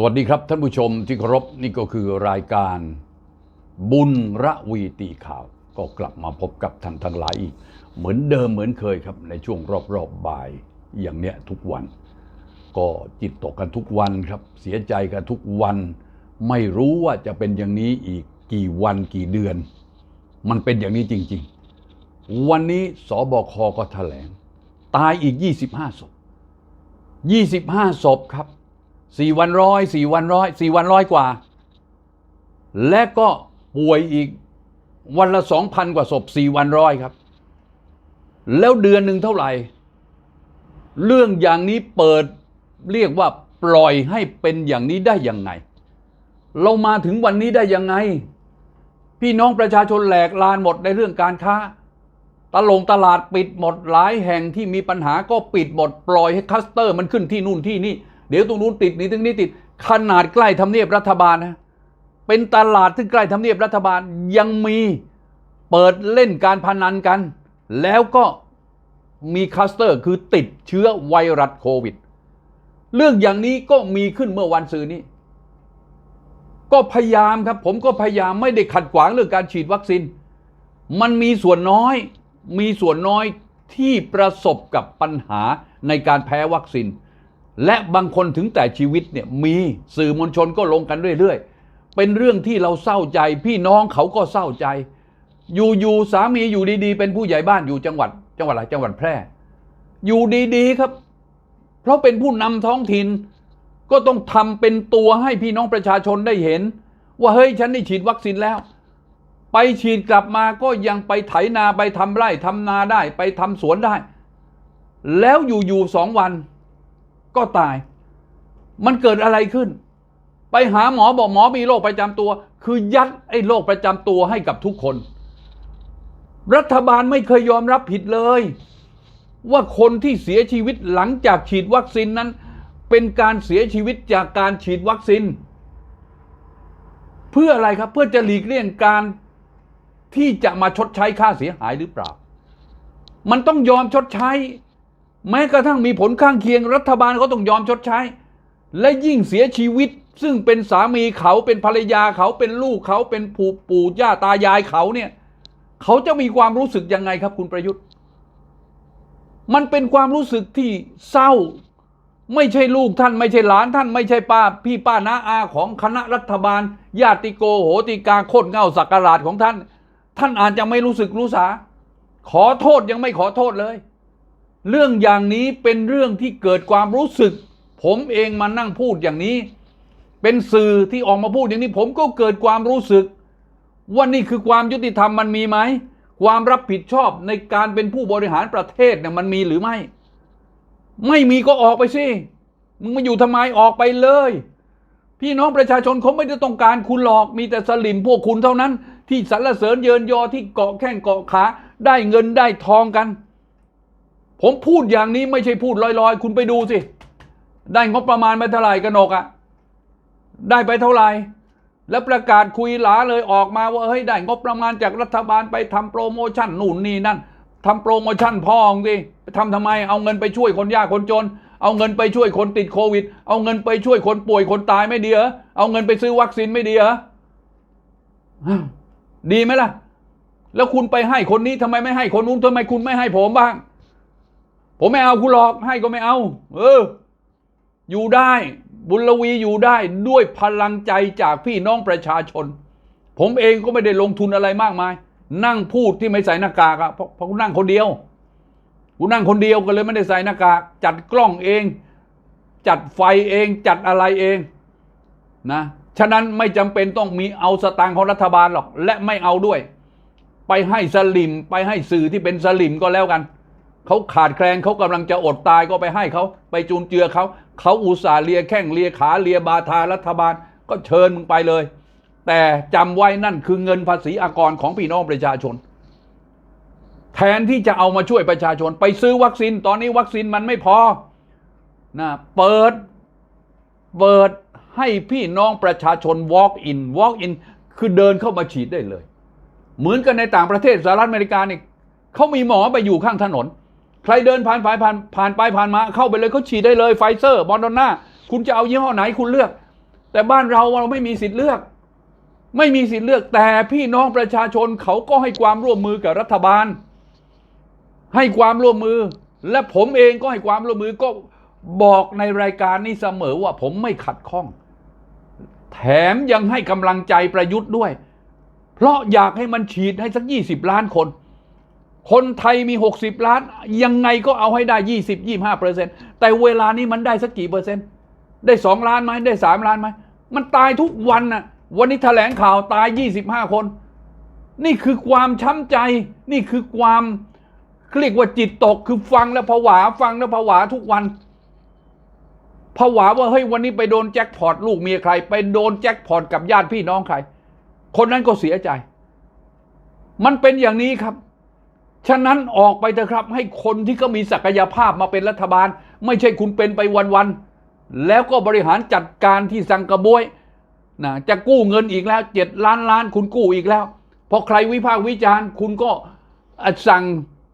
สวัสดีครับท่านผู้ชมที่เคารพนี่ก็คือรายการบุญระวีตีข่าว ก็กลับมาพบกับท่านทั้งหลายอีก เหมือนเดิมเหมือนเคยครับ ในช่วงรอบๆบบ่ายอย่างเนี้ยทุกวัน ก็จิตตกกันทุกวันครับ เสียใจกันทุกวัน ไม่รู้ว่าจะเป็นอย่างนี้อีกกี่วันกี่เดือน มันเป็นอย่างนี้จริง ๆ วันนี้สบคก็แถลง ตายอีก 25ศพ25ศพครับ สี่วันร้อยสี่วันร้อยสี่วันร้อยกว่า และก็ป่วยอีกวันละสองพันกว่าศพสี่วันร้อยครับ แล้วเดือนหนึ่งเท่าไหร่ เรื่องอย่างนี้เปิดเรียกว่าปล่อยให้เป็นอย่างนี้ได้ยังไง เรามาถึงวันนี้ได้ยังไง พี่น้องประชาชนแหลกลานหมดในเรื่องการค้าตลงตลาดปิดหมดหลายแห่งที่มีปัญหาก็ปิดหมดปล่อยให้คัสเตอร์มันขึ้นที่นู่นที่นี่ เดี๋ยวตรงนู้นติดนี่ตรงนี้ติด ขนาดใกล้ทำเนียบรัฐบาลนะเป็นตลาดที่ใกล้ทำเนียบรัฐบาลยังมีเปิดเล่นการพนันกัน แล้วก็มีคัสเตอร์คือติดเชื้อไวรัสโควิด เรื่องอย่างนี้ก็มีขึ้นเมื่อวันซืนนี้ ก็พยายามครับ ผมก็พยายามไม่ได้ขัดขวางเรื่องการฉีดวัคซีนมันมีส่วนน้อย มีส่วนน้อยที่ประสบกับปัญหาในการแพ้วัคซีน และบางคนถึงแต่ชีวิตเนี่ยมีสื่อมวลชนก็ลงกันเรื่อยๆ เป็นเรื่องที่เราเศร้าใจ พี่น้องเขาก็เศร้าใจ อยู่ๆสามีอยู่ดีๆ เป็นผู้ใหญ่บ้านอยู่จังหวัด จังหวัดอะไรจังหวัดแพร่ อยู่ดีๆครับ เพราะเป็นผู้นำท้องถิ่นก็ต้องทำเป็นตัวให้พี่น้องประชาชนได้เห็น ว่าเฮ้ยฉันได้ฉีดวัคซีนแล้ว ไปฉีดกลับมาก็ยังไปไถนาไปทำไร่ทำนาได้ ไปทำสวนได้ แล้วอยู่ๆสองวัน ก็ตาย มันเกิดอะไรขึ้น ไปหาหมอบอกหมอมีโรคประจำตัว คือยัดไอ้โรคประจำตัวให้กับทุกคน รัฐบาลไม่เคยยอมรับผิดเลย ว่าคนที่เสียชีวิตหลังจากฉีดวัคซีนนั้น เป็นการเสียชีวิตจากการฉีดวัคซีนเพื่ออะไรครับเพื่อจะหลีกเลี่ยงการที่จะมาชดใช้ค่าเสียหายหรือเปล่า มันต้องยอมชดใช้ แม้กระทั่งมีผลข้างเคียงรัฐบาลก็ต้องยอมชดใช้ และยิ่งเสียชีวิต ซึ่งเป็นสามีเขาเป็นภรรยาเขาเป็นลูกเขาเป็นปู่ปู่ย่าตายายเขาเนี่ย เขาจะมีความรู้สึกยังไงครับคุณประยุทธ์ มันเป็นความรู้สึกที่เศร้า ไม่ใช่ลูกท่าน ไม่ใช่หลานท่าน ไม่ใช่ป้าพี่ป้าน้าอาของคณะรัฐบาล ญาติโกโหติกาโคตรเง่าสักการาชของท่าน ท่านอาจจะไม่รู้สึกรู้สาขอโทษยังไม่ขอโทษเลย เรื่องอย่างนี้เป็นเรื่องที่เกิดความรู้สึก ผมเองมานั่งพูดอย่างนี้ เป็นสื่อที่ออกมาพูดอย่างนี้ ผมก็เกิดความรู้สึก ว่านี่คือความยุติธรรมมันมีไหมความรับผิดชอบในการเป็นผู้บริหารประเทศเนี่ยมันมีหรือไม่ ไม่มีก็ออกไปสิมึงมาอยู่ทำไมออกไปเลย พี่น้องประชาชนเขาไม่ได้ต้องการคุณหรอกมีแต่สลิมพวกคุณเท่านั้น ที่สรรเสริญเยินยอที่เกาะแข้งเกาะขาได้เงินได้ทองกัน ผมพูดอย่างนี้ไม่ใช่พูดลอยๆ คุณไปดูสิ ได้งบประมาณไปเท่าไหร่กันกอะได้ไปเท่าไหร่ แล้วประกาศคุยหลาเลยออกมาว่าเฮ้ยได้งบประมาณจากรัฐบาลไปทำโปรโมชั่นนู่นนี่นั่นทำโปรโมชั่นพ่องดิไปทำทำไม เอาเงินไปช่วยคนยากคนจน เอาเงินไปช่วยคนติดโควิด เอาเงินไปช่วยคนป่วยคนตายไม่ดีเหรอ เอาเงินไปซื้อวัคซีนไม่ดีเหรออ้าวดีไหมล่ะ แล้วคุณไปให้คนนี้ทำไมไม่ให้คนนู้นทำไมคุณไม่ให้ผมบ้าง ผมไม่เอาคุณหรอกให้ก็ไม่เอา เออ อยู่ได้ บุญลวีอยู่ได้ด้วยพลังใจจากพี่น้องประชาชน ผมเองก็ไม่ได้ลงทุนอะไรมากมาย นั่งพูดที่ไม่ใส่หน้ากากอะเพราะเพราะนั่งคนเดียวกูนั่งคนเดียวก็เลยไม่ได้ใส่หน้ากากจัดกล้องเอง จัดไฟเองจัดอะไรเองนะฉะนั้นไม่จำเป็นต้องมีเอาสตางค์ของรัฐบาลหรอก และไม่เอาด้วย ไปให้สลิมไปให้สื่อที่เป็นสลิมก็แล้วกัน เขาขาดแคลนเขากำลังจะอดตายก็ไปให้เขาไปจูนเจือเขาเขาอุตส่าห์เลียแข้งเลียขาเลียบาทารัฐบาล ก็เชิญมึงไปเลย แต่จำไว้นั่นคือเงินภาษีอากรของพี่น้องประชาชน แทนที่จะเอามาช่วยประชาชน ไปซื้อวัคซีนตอนนี้วัคซีนมันไม่พอนะเปิดเปิดให้พี่น้องประชาชน walk in walk in คือเดินเข้ามาฉีดได้เลย เหมือนกันในต่างประเทศสหรัฐอเมริกาเนี่เขามีหมอไปอยู่ข้างถนน ใครเดินผ่านผ่านผ่านผ่านไปผ่านมา เข้าไปเลยเขาฉีดได้เลยไฟเซอร์บอลดอนนาคุณจะเอายี่ห้อไหนคุณเลือก แต่บ้านเราเราไม่มีสิทธิ์เลือก ไม่มีสิทธิ์เลือกแต่พี่น้องประชาชนเขาก็ให้ความร่วมมือกับรัฐบาล ให้ความร่วมมือ และผมเองก็ให้ความร่วมมือก็บอกในรายการนี้เสมอว่าผมไม่ขัดข้อง แถมยังให้กำลังใจประยุทธ์ด้วย เพราะอยากให้มันฉีดให้สักยี่สิบล้านคน คนไทยมี 60 ล้าน ยังไงก็เอาให้ได้ 20 25เปอร์เซ็นต์แต่เวลานี้มันได้สักกี่เปอร์เซ็นต์ ได้ 2 ล้านไหมได้ 3 ล้านไหม มันตายทุกวันน่ะ วันนี้แถลงข่าวตาย 25 คน นี่คือความช้ำใจ นี่คือความเรียกว่าจิตตก คือฟังแล้วผวา ฟังแล้วผวาทุกวันผวาว่าเฮ้ยวันนี้ไปโดนแจ็คพอตลูกเมียใคร ไปโดนแจ็คพอตกับญาติพี่น้องใคร คนนั้นก็เสียใจ มันเป็นอย่างนี้ครับ ฉะนั้นออกไปเถอะครับ ให้คนที่เขามีศักยภาพมาเป็นรัฐบาล ไม่ใช่คุณเป็นไปวันๆแล้วก็บริหารจัดการที่สังกระบวยนะจะกู้เงินอีกแล้วเจ็ดล้านล้านคุณกู้อีกแล้วพอใครวิพากษ์วิจารณ์ คุณก็สั่ง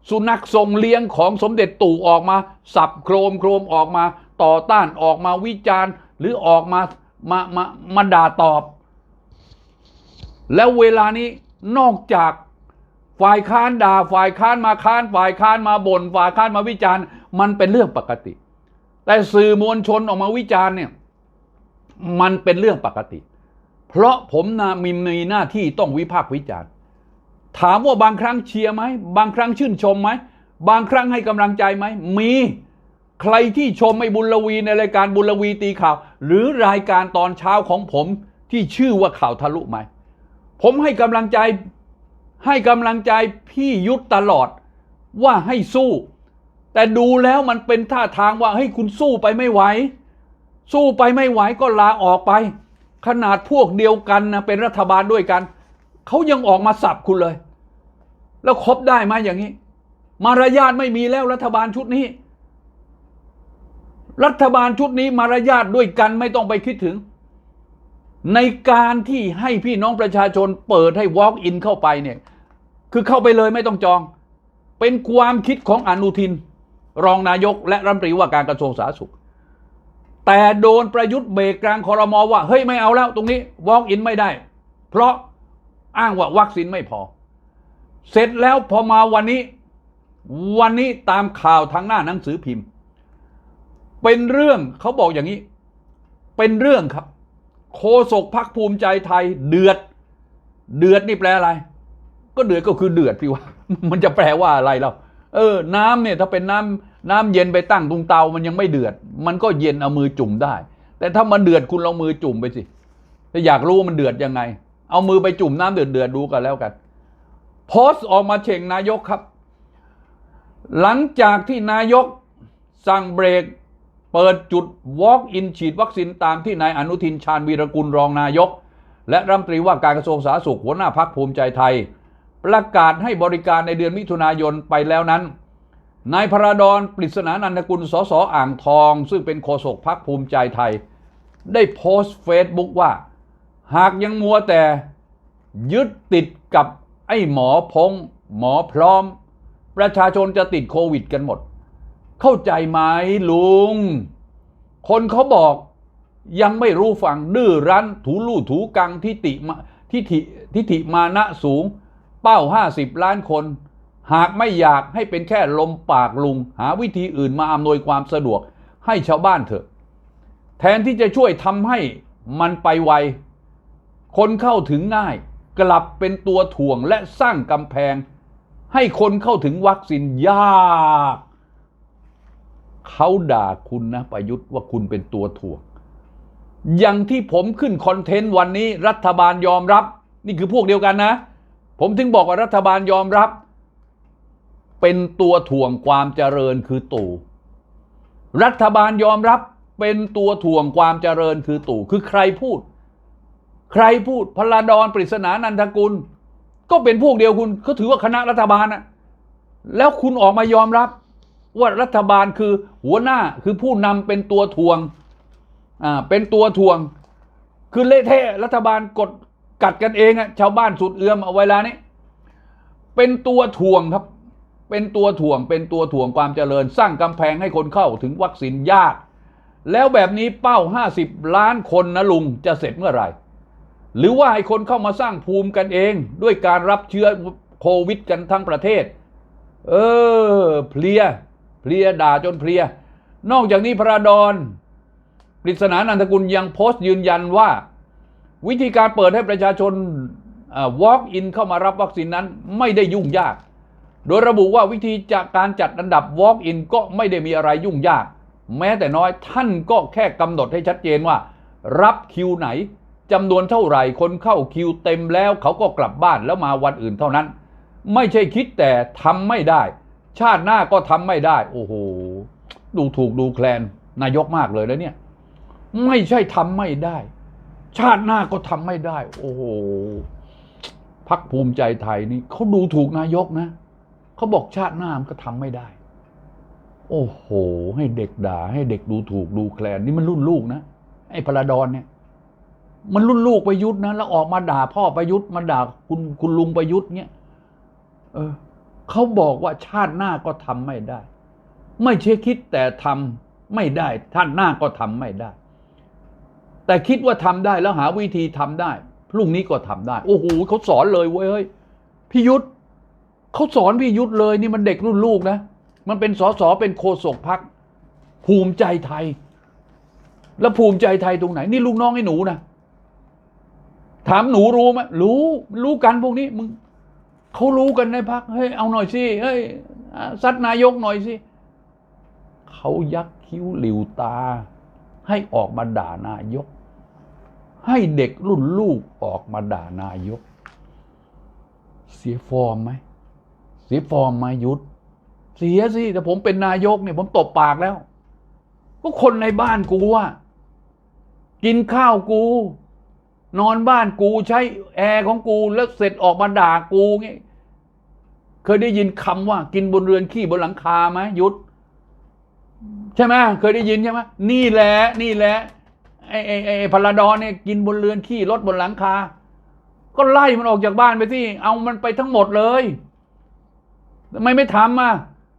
สุนัขทรงเลี้ยงของสมเด็จตู่ออกมา สับโครมโครมออกมา ต่อต้านออกมาวิจารณ์ หรือออกมามามามาด่าตอบ แล้วเวลานี้นอกจาก ฝ่ายค้านด่าฝ่ายค้านมาค้าน ฝ่ายค้านมาบน่นฝ่ายค้านมาวิจารณ์ มันเป็นเรื่องปกติ แต่สื่อมวลชนออกมาวิจารณ์เนี่ยมันเป็นเรื่องปกติ เพราะผมนะมีมีหน้าที่ต้องวิพากษ์วิจารณ์ ถามว่าบางครั้งเชียร์ไหมบางครั้งชื่นชมไหมบางครั้งให้กำลังใจไหมมีใครที่ชมไอ้บุญลวีในรายการบุญลวีตีข่าว หรือรายการตอนเช้าของผมที่ชื่อว่าข่าวทะลุไหมผมให้กำลังใจ ให้กำลังใจพี่ยุทธตลอดว่าให้สู้ แต่ดูแล้วมันเป็นท่าทางว่าเฮ้ยคุณสู้ไปไม่ไหว สู้ไปไม่ไหวก็ลาออกไป ขนาดพวกเดียวกันนะเป็นรัฐบาลด้วยกัน เขายังออกมาสับคุณเลย แล้วครบได้ไหมอย่างนี้ มารยาทไม่มีแล้วรัฐบาลชุดนี้ รัฐบาลชุดนี้มารยาทด้วยกันไม่ต้องไปคิดถึง ในการที่ให้พี่น้องประชาชนเปิดให้ walk in เข้าไปเนี่ย คือเข้าไปเลยไม่ต้องจอง เป็นความคิดของอนุทิน รองนายกและรัฐมนตรีว่าการกระทรวงสาธารณสุข แต่โดนประยุทธ์เบรกกลางคอรมอว่า เฮ้ยไม่เอาแล้วตรงนี้ walk in ไม่ได้ เพราะอ้างว่าวัคซีนไม่พอ เสร็จแล้วพอมาวันนี้ วันนี้ตามข่าวทางหน้าหนังสือพิมพ์ เป็นเรื่องเขาบอกอย่างนี้ เป็นเรื่องครับ โคศกพักภูมิใจไทยเดือด เดือดนี่แปลอะไร ก็เดือดก็คือเดือดพี่ว่า มันจะแปลว่าอะไรเราเออ น้ำเนี่ยถ้าเป็นน้ำน้ำเย็นไปตั้งตรงเตามันยังไม่เดือด มันก็เย็นเอามือจุ่มได้ แต่ถ้ามันเดือดคุณลองมือจุ่มไปสิถ้าอยากรู้ว่ามันเดือดยังไง เอามือไปจุ่มน้ำเดือดเดือดดูกันแล้วกันโพสต์ออกมาเช่งนายกครับ หลังจากที่นายกสั่งเบรก เปิดจุด Walk-in ฉีดวัคซีนตามที่นายอนุทินชาญวีรกุลรองนายก และรัฐมนตรีว่าการกระทรวงสาธารณสุขหัวหน้าพักภูมิใจไทย ประกาศให้บริการในเดือนมิถุนายนไปแล้วนั้น นายพระดอนปริศนานันทกุลสสอ่างทอง ซึ่งเป็นโฆษกพักภูมิใจไทย ได้โพสต์เฟซบุ๊กว่า หากยังมัวแต่ยึดติดกับไอ้หมอพง หมอพร้อม ประชาชนจะติดโควิดกันหมด เข้าใจไหมลุง คนเขาบอกยังไม่รู้ฟังดื้อรั้นถูลู่ถูกังทิติมาทิฐิทิฐิมานะสูง เป้า 50 ล้านคน หากไม่อยากให้เป็นแค่ลมปากลุง หาวิธีอื่นมาอำนวยความสะดวกให้ชาวบ้านเถอะ แทนที่จะช่วยทำให้มันไปไว คนเข้าถึงง่าย กลับเป็นตัวถ่วงและสร้างกำแพง ให้คนเข้าถึงวัคซีนยากเขาด่าคุณนะประยุทธ์ว่าคุณเป็นตัวถ่วง อย่างที่ผมขึ้นคอนเทนต์วันนี้รัฐบาลยอมรับ นี่คือพวกเดียวกันนะ ผมถึงบอกว่ารัฐบาลยอมรับ เป็นตัวถ่วงความเจริญคือตู่ รัฐบาลยอมรับเป็นตัวถ่วงความเจริญคือตู่ คือใครพูด ใครพูดพลาดอนปริศนานันทกุล ก็เป็นพวกเดียวคุณเขาถือว่าคณะรัฐบาลนะแล้วคุณออกมายอมรับ ว่ารัฐบาลคือหัวหน้าคือผู้นำเป็นตัวถ่วงอ่าเป็นตัวถ่วง คือเละเทะรัฐบาลกด กัดกันเองอะชาวบ้านสุดเอื้อมเอาเวลานี้เป็นตัวถ่วงครับ เป็นตัวถ่วงเป็นตัวถ่วงความเจริญ สร้างกำแพงให้คนเข้าถึงวัคซีนยาก แล้วแบบนี้เป้า 50 ล้านคนนะลุงจะเสร็จเมื่อไหร่ หรือว่าให้คนเข้ามาสร้างภูมิกันเอง ด้วยการรับเชื้อโควิดกันทั้งประเทศ เออ เพลีย เพลียด่าจนเพลีย นอกจากนี้พระดอนปริศนานันทกุลยังโพสต์ยืนยันว่า วิธีการเปิดให้ประชาชน walk in เข้ามารับวัคซีนนั้นไม่ได้ยุ่งยาก โดยระบุว่าวิธีจากการจัดอันดับ walk in ก็ไม่ได้มีอะไรยุ่งยาก แม้แต่น้อยท่านก็แค่กำหนดให้ชัดเจนว่า รับคิวไหนจำนวนเท่าไหร่คนเข้าคิวเต็มแล้วเขาก็กลับบ้านแล้วมาวันอื่นเท่านั้น ไม่ใช่คิดแต่ทำไม่ได้ ชาติหน้าก็ทำไม่ได้ โอ้โหดูถูกดูแคลนนายกมากเลยแล้วเนี่ย ไม่ใช่ทำไม่ได้ ชาติหน้าก็ทำไม่ได้ โอ้โหพักภูมิใจไทยนี่เขาดูถูกนายกนะเขาบอกชาติหน้ามันก็ทำไม่ได้ โอ้โห ให้เด็กด่า ให้เด็กดูถูกดูแคลนนี่มันรุ่นลูกนะไอ้พลาดอนเนี่ย มันรุ่นลูกประยุทธ์นะแล้วออกมาด่าพ่อประยุทธ์มาด่าคุณคุณลุงประยุทธ์เนี่ยเออเขาบอกว่าชาติหน้าก็ทำไม่ได้ ไม่ใช่คิดแต่ทำไม่ได้ ท่านหน้าก็ทำไม่ได้ แต่คิดว่าทำได้แล้วหาวิธีทำได้ พรุ่งนี้ก็ทำได้ โอ้โหเขาสอนเลยเว้ยเฮ้ยพี่ยุทธเขาสอนพี่ยุทธเลยนี่มันเด็กรุ่นลูกนะ มันเป็นสสเป็นโฆษกพักภูมิใจไทย แล้วภูมิใจไทยตรงไหน นี่ลูกน้องไอ้หนูนะถามหนูรู้ไหมรู้รู้กันพวกนี้มึงเขารู้กันในพักเฮ้ยเอาหน่อยสิเฮ้ยซัดนายกหน่อยสิเขายักคิ้วหลิวตา ให้ออกมาด่านายก ให้เด็กรุ่นลูกออกมาด่านายก เสียฟอร์มไหม เสียฟอร์มไหมยุทธเสียสิแต่ผมเป็นนายกเนี่ยผมตบปากแล้ว ก็คนในบ้านกูว่ากินข้าวกู นอนบ้านกูใช้แอร์ของกูแล้วเสร็จออกมาด่ากูเงี้ยเคยได้ยินคำว่า กินบนเรือนขี้บนหลังคาไหมยุทธใช่ไหมเคยได้ยินใช่ไหมนี่แหละนี่แหละ ไอ้ไอ้ไอ้พลาดอนเนี่ยกินบนเรือนขี้รถบนหลังคา ก็ไล่มันออกจากบ้านไปสิเอามันไปทั้งหมดเลยทำไมไม่ทำอะ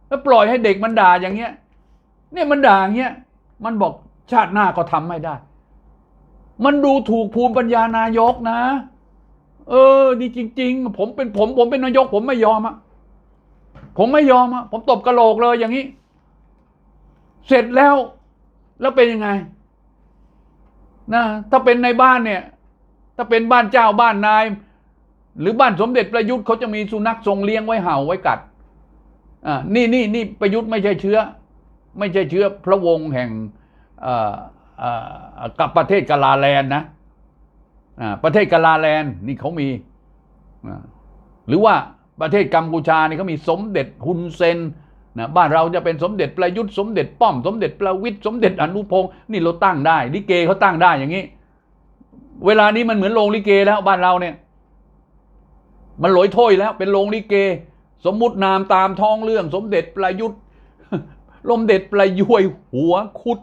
แล้วปล่อยให้เด็กมันด่าอย่างเงี้ย เนี่ยมันด่าอย่างเงี้ยมันบอกชาติหน้าก็ทำไม่ได้ มันดูถูกภูมิปัญญานายกนะ เออดีจริง ๆ ผมเป็นผมผมเป็นนายก ผมไม่ยอมอะผมไม่ยอมอะผมตบกระโหลกเลยอย่างนี้ เสร็จแล้ว แล้วเป็นยังไง นะถ้าเป็นในบ้านเนี่ย ถ้าเป็นบ้านเจ้าบ้านนาย หรือบ้านสมเด็จประยุทธ์เขาจะมีสุนัขทรงเลี้ยงไว้เห่าไว้กัดอ่านี่นี่นี่ประยุทธ์ไม่ใช่เชื้อ ไม่ใช่เชื้อพระวงศ์แห่งอ่อเอ่อกับประเทศกาลาแลนนะอ่าประเทศกาลาแลนนี่เขามีอ่าหรือว่าประเทศกัมพูชานี่เขามีสมเด็จฮุนเซน นะบ้านเราจะเป็นสมเด็จประยุทธ์สมเด็จป้อมสมเด็จประวิตยสมเด็จอนุพงศ์นี่เราตั้งได้ลิเกเขาตั้งได้อย่างนี้ เวลานี้มันเหมือนโรงลิเกแล้วบ้านเราเนี่ย มันลอยถ้วยแล้ว เป็นโรงลิเก สมมุตินามตามท้องเรื่อง สมเด็จประยุทธ์ลมเด็ดประยวยหัวคุด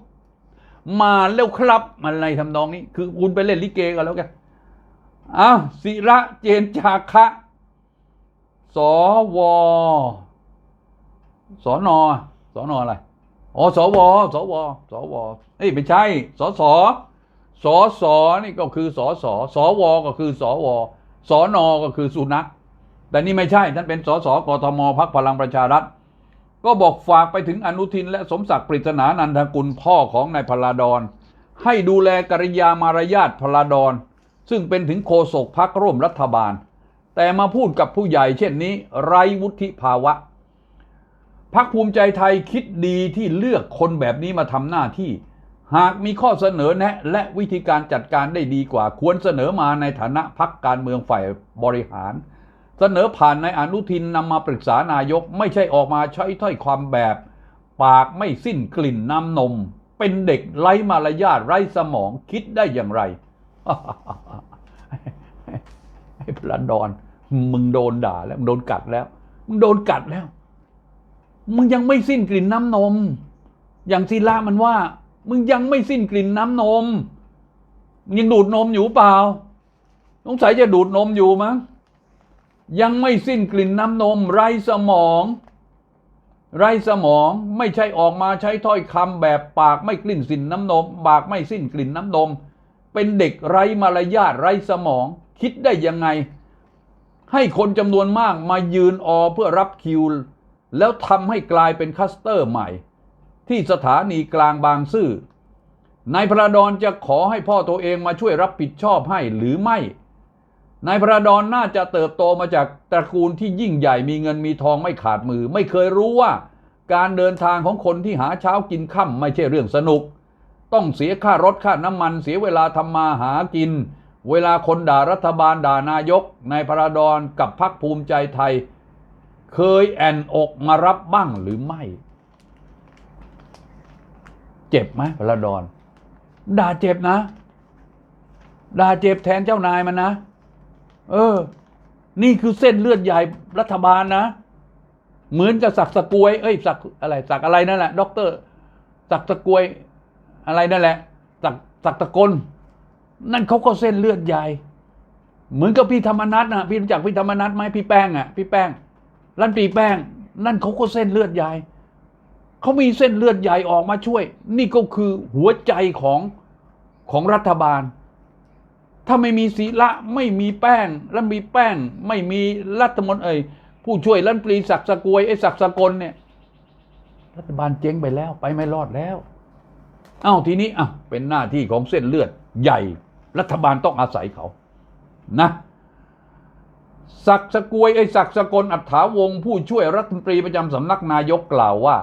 มาแล้วครับมันอะไรทำนองนี้ คือคุณไปเล่นลิเกกันแล้วกันอ้าวศิระเจนจาคะสว สอนสอนอะไรอ๋อสวสวสวเอ้ยไม่ใช่สสสสนี่ก็คือสสสวก็คือสวสนก็คือสุนัขแต่นี่ไม่ใช่ท่านเป็นสสกทมพักพลังประชารัฐ ก็บอกฝากไปถึงอนุทินและสมศักดิ์ปริศนานันทกุลพ่อของนายพลาดอนให้ดูแลกริยามารยาทพลาดอนซึ่งเป็นถึงโฆษกพักร่วมรัฐบาล แต่มาพูดกับผู้ใหญ่เช่นนี้ ไร้วุฒิภาวะ พักภูมิใจไทยคิดดีที่เลือกคนแบบนี้มาทำหน้าที่ หากมีข้อเสนอแนะ และวิธีการจัดการได้ดีกว่า ควรเสนอมาในฐานะพักการเมืองฝ่ายบริหาร เสนอผ่านในอนุทินนำมาปรึกษานายกไม่ใช่ออกมาใช้ถ้อยความแบบ ปากไม่สิ้นกลิ่นน้ำนม เป็นเด็กไร้มารยาทไร้สมองคิดได้อย่างไรไอ้พลันดอนมึงโดนด่าแล้วมึงโดนกัดแล้วมึงโดนกัดแล้ว มึงยังไม่สิ้นกลิ่นน้ำนม อย่างศิลามันว่า มึงยังไม่สิ้นกลิ่นน้ำนม มึงยังดูดนมอยู่เปล่าสงสัยจะดูดนมอยู่มั้ง ยังไม่สิ้นกลิ่นน้ำนม ไรสมอง ไรสมองไม่ใช่ออกมาใช้ถ้อยคำแบบปากไม่กลิ่นสินน้ำนม ปากไม่สิ้นกลิ่นน้ำนม เป็นเด็กไรมารยาทไรสมอง คิดได้ยังไง ให้คนจำนวนมากมายืนออเพื่อรับคิว แล้วทำให้กลายเป็นคัสเตอร์ใหม่ ที่สถานีกลางบางซื่อนายพระดอนจะขอให้พ่อตัวเองมาช่วยรับผิดชอบให้หรือไม่นายพระดอนน่าจะเติบโตมาจากตระกูลที่ยิ่งใหญ่มีเงินมีทองไม่ขาดมือ ไม่เคยรู้ว่า การเดินทางของคนที่หาเช้ากินค่ำไม่ใช่เรื่องสนุก ต้องเสียค่ารถค่าน้ำมันเสียเวลาทำมาหากิน เวลาคนด่ารัฐบาลด่านายกนายพระดอนกับพรรคภูมิใจไทย เคยแอนอกมารับบ้างหรือไม่ เจ็บไหมพระดอน ด่าเจ็บนะ ด่าเจ็บแทนเจ้านายมันนะ เออ นี่คือเส้นเลือดใหญ่รัฐบาลนะ เหมือนกับสักสกวย เอ้ยสักอะไรสักอะไรนั่นแหละด็อกเตอร์สักสกวยอะไรนั่นแหละสักสักตะกลนั่นเขาก็เส้นเลือดใหญ่ เหมือนกับพี่ธรรมนัทนะพี่รู้จักพี่ธรรมนัทไหมพี่แป้งอะพี่แป้ง รันปีแป้ง นั่นเขาก็เส้นเลือดใหญ่เขามีเส้นเลือดใหญ่ออกมาช่วย นี่ก็คือหัวใจของของรัฐบาล ถ้าไม่มีศีละไม่มีแป้งแล้วมีแป้ง ไม่มีรัฐมนตรีผู้ช่วยรัฐมนตรีศักดิ์สกวยไอ้ศักดิ์สกลเนี่ย รัฐบาลเจ๊งไปแล้ว ไปไม่รอดแล้วเอ้าทีนี้อะเป็นหน้าที่ของเส้นเลือดใหญ่ รัฐบาลต้องอาศัยเขา นะ ศักสกวยไอ้ศักสกลอัฐาวงผู้ช่วยรัฐมนตรีประจำสำนักนายกกล่าวว่า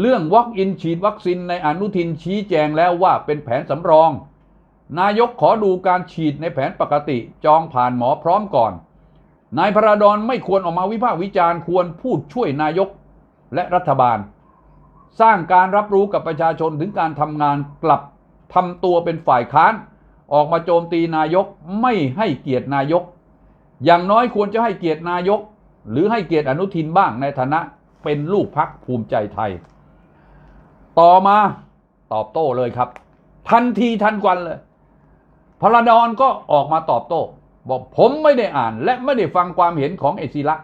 เรื่องวัคอินฉีดวัคซีนในอนุทินชี้แจงแล้วว่าเป็นแผนสำรอง นายกขอดูการฉีดในแผนปกติจองผ่านหมอพร้อมก่อน นายพระดอนไม่ควรออกมาวิพากษ์วิจารณ์ควรพูดช่วยนายกและรัฐบาล สร้างการรับรู้กับประชาชนถึงการทำงานกลับทำตัวเป็นฝ่ายค้าน ออกมาโจมตีนายกไม่ให้เกียรตินายก อย่างน้อยควรจะให้เกียรตินายก หรือให้เกียรติอนุทินบ้างในฐานะเป็นลูกพักภูมิใจไทย ต่อมาตอบโต้เลยครับ ทันทีทันควันเลยพระดอนก็ออกมาตอบโต้ บอกผมไม่ได้อ่านและไม่ได้ฟังความเห็นของเอศิละ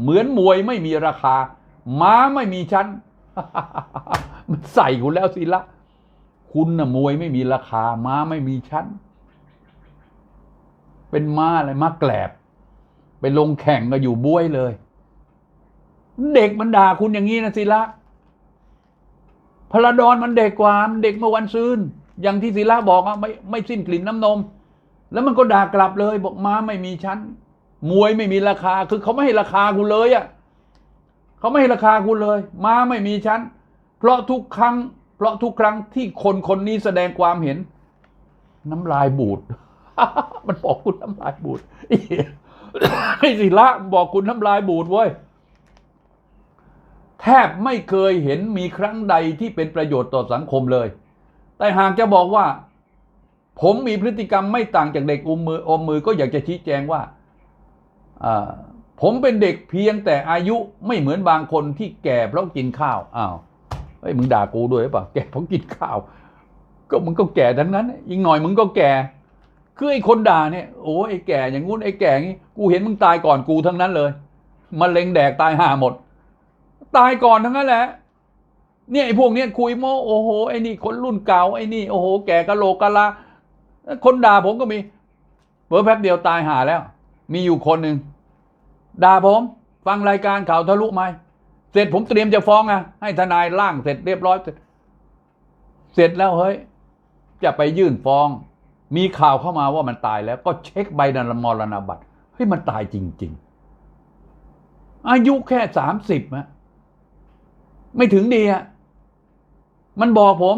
เหมือนมวยไม่มีราคา ม้าไม่มีชั้น มันใส่คุณแล้วศิละ คุณน่ะมวยไม่มีราคา ม้าไม่มีชั้น เป็นม้าอะไรม้าแกลบ ไปลงแข่งก็อยู่บ้วยเลย เด็กมันด่าคุณอย่างนี้นะศิละพระดอนมันเด็กกว่ามันเด็กเมื่อวันซืนอย่างที่ศิลาบอกอะไม่ไม่สิ้นกลิ่นน้ำนม แล้วมันก็ด่ากลับเลย บอกม้าไม่มีชั้นมวยไม่มีราคา คือเขาไม่ให้ราคาคุณเลยอะเขาไม่ให้ราคาคุณเลยม้าไม่มีชั้น เพราะทุกครั้ง เพราะทุกครั้งที่คนคนนี้แสดงความเห็น น้ำลายบูดมันบอกคุณน้ำลายบูด ไอ้ศิละบอกคุณน้ำลายบูดเว้ย แทบไม่เคยเห็นมีครั้งใดที่เป็นประโยชน์ต่อสังคมเลย แต่หากจะบอกว่า ผมมีพฤติกรรมไม่ต่างจากเด็กอมมืออมมือก็อยากจะชี้แจงว่าผมเป็นเด็กเพียงแต่อายุไม่เหมือนบางคนที่แก่เพราะกินข้าวอ้าวเฮ้ยมึงด่ากูด้วยหรือเปล่าแก่เพราะกินข้าว ก็มึงก็แก่ทั้งนั้นอีกหน่อยมึงก็แก่ คือไอ้คนด่าเนี่ยโอ้ไอ้แก่อย่างงู้นไอ้แก่งี้กูเห็นมึงตายก่อนกูทั้งนั้นเลยมะเร็งแดกตายห่าหมด ตายก่อนทั้งนั้นแหละเนี่ยไอ้พวกเนี้ยคุยโมโอ้โหไอ้นี่คนรุ่นเก่าไอ้นี่โอ้โหแก่กะโหลกกะลาคนด่าผมก็มีเบอแป๊บเดียวตายหาแล้ว มีอยู่คนหนึ่งด่าผม ฟังรายการข่าวทะลุไหมเสร็จผมเตรียมจะฟ้องอะให้ทนายร่างเสร็จเรียบร้อย เสร็จเสร็จแล้วเฮ้ย จะไปยื่นฟ้อง มีข่าวเข้ามาว่ามันตายแล้วก็เช็คใบนันมรณบัตรเฮ้ยมันตายจริง ๆ อายุแค่สามสิบอะไม่ถึงดีอะมันบอกผม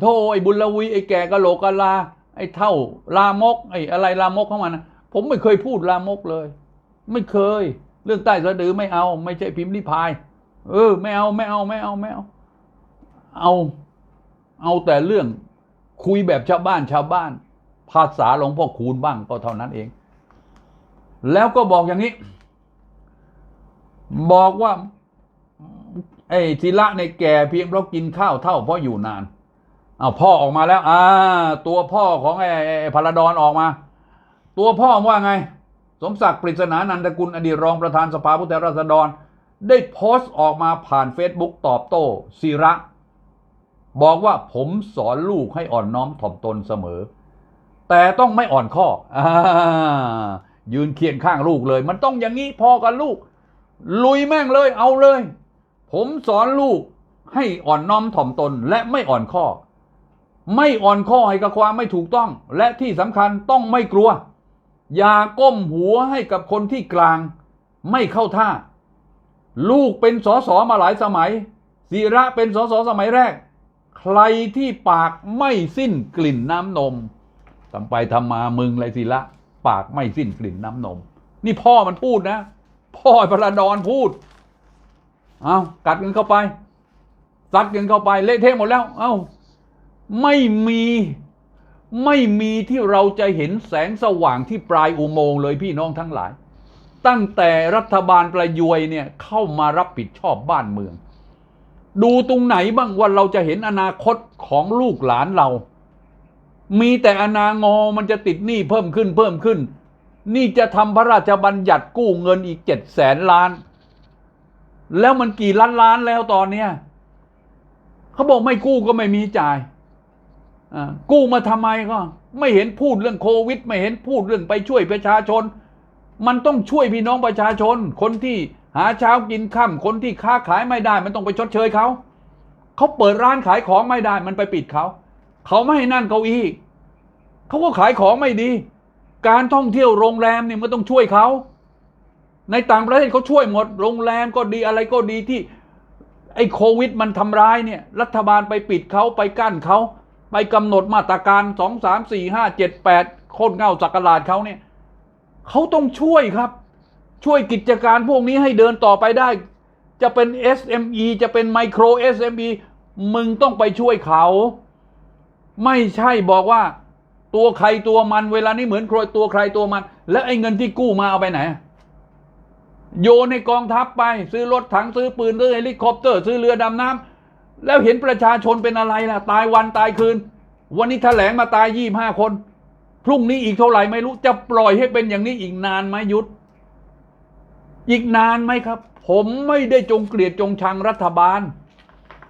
โทไอ้บุญละวีไอ้แก่กะโหลกกะลา ไอ้เท่า ลามก ไอ้อะไรลามกเข้ามานะผมไม่เคยพูดลามกเลย ไม่เคย เรื่องใต้สะดือไม่เอา ไม่ใช่พิมพ์ริพาย เออ ไม่เอาไม่เอาไม่เอาไม่เอา เอา เอาแต่เรื่องคุยแบบชาวบ้านชาวบ้าน ภาษาหลวงพ่อคูณบ้างก็เท่านั้นเอง แล้วก็บอกอย่างนี้ บอกว่า ไอ้ศิละในแก่เพียงเพราะกินข้าวเท่าเพราะอยู่นานเอาพ่อออกมาแล้ว อ่า ตัวพ่อของไอ้ไอ้ไอ้พลดอนออกมา ตัวพ่อว่าไง สมศักดิ์ปริศนานันทกุลอดีตรองประธานสภาผู้แทนราษฎร ได้โพสต์ออกมาผ่าน Facebook ตอบโต้ศิระ บอกว่าผมสอนลูกให้อ่อนน้อมถ่อมตนเสมอ แต่ต้องไม่อ่อนข้ออยืนเคียงข้างลูกเลย มันต้องอย่างนี้พอกับลูก ลุยแม่งเลยเอาเลย ผมสอนลูกให้อ่อนน้อมถ่อมตนและไม่อ่อนข้อ ไม่อ่อนข้อให้กับความไม่ถูกต้อง และที่สำคัญต้องไม่กลัว อย่าก้มหัวให้กับคนที่กลาง ไม่เข้าท่า ลูกเป็นสอสอมาหลายสมัยศิระเป็นสอสอสมัยแรก ใครที่ปากไม่สิ้นกลิ่นน้ำนม ทำไปทำมามึงเลยศิระปากไม่สิ้นกลิ่นน้ำนม นี่พ่อมันพูดนะ พ่อพระดอนพูด เอากัดกันเข้าไปซัดกันเข้าไปเละเทะหมดแล้ว เอ้าไม่มีไม่มีที่เราจะเห็นแสงสว่างที่ปลายอุโมงค์เลยพี่น้องทั้งหลาย ตั้งแต่รัฐบาลประยวยเนี่ยเข้ามารับผิดชอบบ้านเมือง ดูตรงไหนบ้างว่าเราจะเห็นอนาคตของลูกหลานเรา มีแต่อนางอมันจะติดหนี้เพิ่มขึ้นเพิ่มขึ้น นี่จะทำพระราชบัญญัติกู้เงินอีกเจ็ดแสนล้าน แล้วมันกี่ล้านล้านแล้วตอนเนี้ยเขาบอกไม่กู้ก็ไม่มีจ่ายอ่ากู้มาทำไมก็ ไม่เห็นพูดเรื่องโควิด ไม่เห็นพูดเรื่องไปช่วยประชาชน มันต้องช่วยพี่น้องประชาชน คนที่หาเช้ากินค่ำคนที่ค้าขายไม่ได้ มันต้องไปชดเชยเขาเขาเปิดร้านขายของไม่ได้ มันไปปิดเขา เขาไม่ให้นั่งเก้าอี้เขาก็ขายของไม่ดี การท่องเที่ยวโรงแรมเนี่ยมันต้องช่วยเขาในต่างประเทศเขาช่วยหมด โรงแรมก็ดีอะไรก็ดีที่ไอ้โควิดมันทำร้ายเนี่ย รัฐบาลไปปิดเขาไปกั้นเขาไปกำหนดมาตรการสองสามสี่ห้าเจ็ดแปดโคนเงาสักราชเขาเนี่ยเขาต้องช่วยครับ ช่วยกิจการพวกนี้ให้เดินต่อไปได้ จะเป็น SME จะเป็นไมโคร SME มึงต้องไปช่วยเขา ไม่ใช่บอกว่า ตัวใครตัวมันเวลานี้เหมือนครวยตัวใครตัวมัน แล้วไอ้เงินที่กู้มาเอาไปไหน โยนในกองทัพไป ซื้อรถถังซื้อปืนซื้อเฮลิคอปเตอร์ ซื้อเรือดำน้ำแล้วเห็นประชาชนเป็นอะไรล่ะ ตายวันตายคืน วันนี้แถลงมาตายยี่ห้าคน พรุ่งนี้อีกเท่าไหร่ไม่รู้จะปล่อยให้เป็นอย่างนี้อีกนานไหมยุทธอีกนานไหมครับ ผมไม่ได้จงเกลียดจงชังรัฐบาล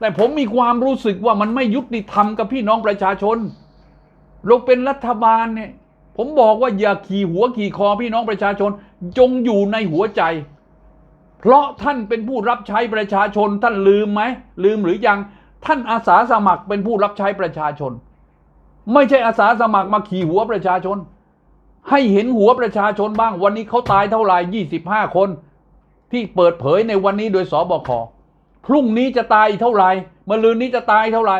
แต่ผมมีความรู้สึกว่ามันไม่ยุติธรรมกับพี่น้องประชาชนเราเป็นรัฐบาลเนี่ย ผมบอกว่าอย่าขี่หัวขี่คอพี่น้องประชาชน จงอยู่ในหัวใจ เพราะท่านเป็นผู้รับใช้ประชาชน ท่านลืมไหมลืมหรือยังท่านอาสาสมัครเป็นผู้รับใช้ประชาชน ไม่ใช่อาสาสมัครมาขี่หัวประชาชน ให้เห็นหัวประชาชนบ้าง วันนี้เขาตายเท่าไหร่ยี่สิบห้าคน ที่เปิดเผยในวันนี้โดยสบค พรุ่งนี้จะตายเท่าไหร่มะรืนนี้จะตายเท่าไหร่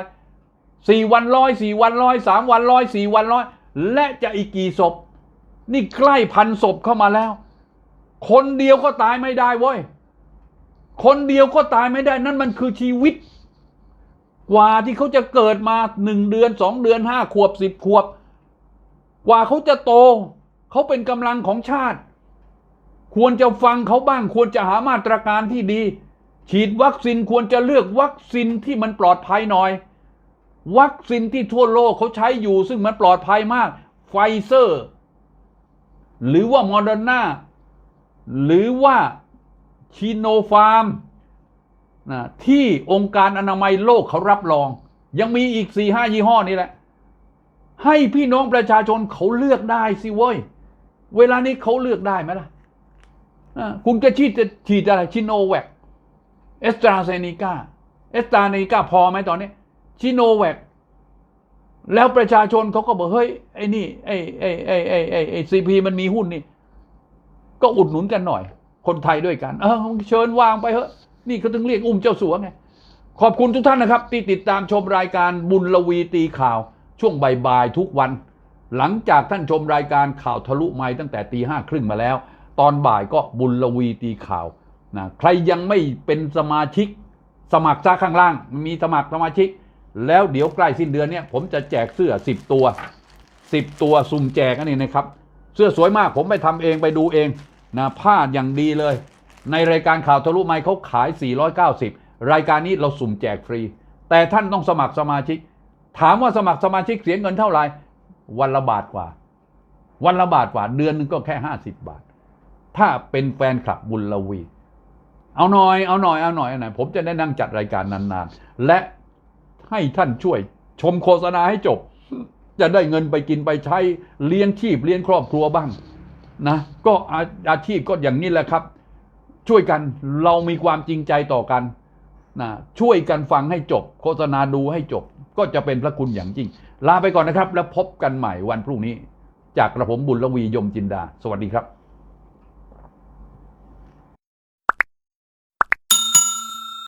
สี่วันร้อยสี่วันร้อยสามวันร้อยสี่วันร้อยและจะอีกกี่ศพ นี่ใกล้พันศพเข้ามาแล้ว คนเดียวก็ตายไม่ได้เว้ยคนเดียวก็ตายไม่ได้นั่นมันคือชีวิต กว่าที่เขาจะเกิดมาหนึ่งเดือนสองเดือนห้าขวบสิบขวบ กว่าเขาจะโต เขาเป็นกำลังของชาติ ควรจะฟังเขาบ้างควรจะหามาตรการที่ดี ฉีดวัคซีนควรจะเลือกวัคซีนที่มันปลอดภัยหน่อย วัคซีนที่ทั่วโลกเขาใช้อยู่ ซึ่งมันปลอดภัยมาก ไฟเซอร์ หรือว่าโมเดอร์นาหรือว่าชิโนฟาร์มนะที่องค์การอนามัยโลกเขารับรอง ยังมีอีกสี่ห้ายี่ห้อนี่แหละ ให้พี่น้องประชาชนเขาเลือกได้สิเว้ย เวลานี้เขาเลือกได้ไหมล่ะคุณจะฉีดจะฉีดอะไรชิโนแวค เอสตราเซเนกาเอสตราเซเนกาพอไหมตอนนี้ชิโนแวคแล้วประชาชนเขาก็บอกเฮ้ยไอ้นี่ไอ้ไอ้ไอ้ไอ้ไอ้ไอ้ซีพีมันมีหุ้นนี่ ก็อุดหนุนกันหน่อย คนไทยด้วยกัน เออเชิญวางไปเถอะ นี่เขาถึงเรียกอุ้มเจ้าสัวไง ขอบคุณทุกท่านนะครับ ที่ติดตามชมรายการบุญลวีตีข่าว ช่วงบ่ายๆทุกวัน หลังจากท่านชมรายการข่าวทะลุไม้ตั้งแต่ตีห้าครึ่งมาแล้ว ตอนบ่ายก็บุญลวีตีข่าว นะใครยังไม่เป็นสมาชิกสมัครซะข้างล่าง มีสมัครสมาชิก แล้วเดี๋ยวใกล้สิ้นเดือนเนี้ยผมจะแจกเสื้อ 10 ตัว 10 ตัวสุ่มแจกอันนี้นะครับ เสื้อสวยมากผมไปทำเองไปดูเองนะผ้าอย่างดีเลย ในรายการข่าวทะลุไม้เขาขาย 490 รายการนี้เราสุ่มแจกฟรี แต่ท่านต้องสมัครสมาชิก ถามว่าสมัครสมาชิกเสียเงินเท่าไหร่วันละบาทกว่า วันละบาทกว่าเดือนนึงก็แค่ 50 บาท ถ้าเป็นแฟนคลับบุญละวี เอาหน่อยเอาหน่อยเอาหน่อยเอาหน่อยผมจะได้นั่งจัดรายการนานๆ และให้ท่านช่วยชมโฆษณาให้จบ จะได้เงินไปกินไปใช้เลี้ยงชีพเลี้ยงครอบครัวบ้างนะก็อาอาชีพก็อย่างนี้แหละครับ ช่วยกันเรามีความจริงใจต่อกันนะช่วยกันฟังให้จบ โฆษณาดูให้จบ ก็จะเป็นพระคุณอย่างยิ่งลาไปก่อนนะครับ แล้วพบกันใหม่วันพรุ่งนี้ จากกระผมบุญละวียมจินดา สวัสดีครับ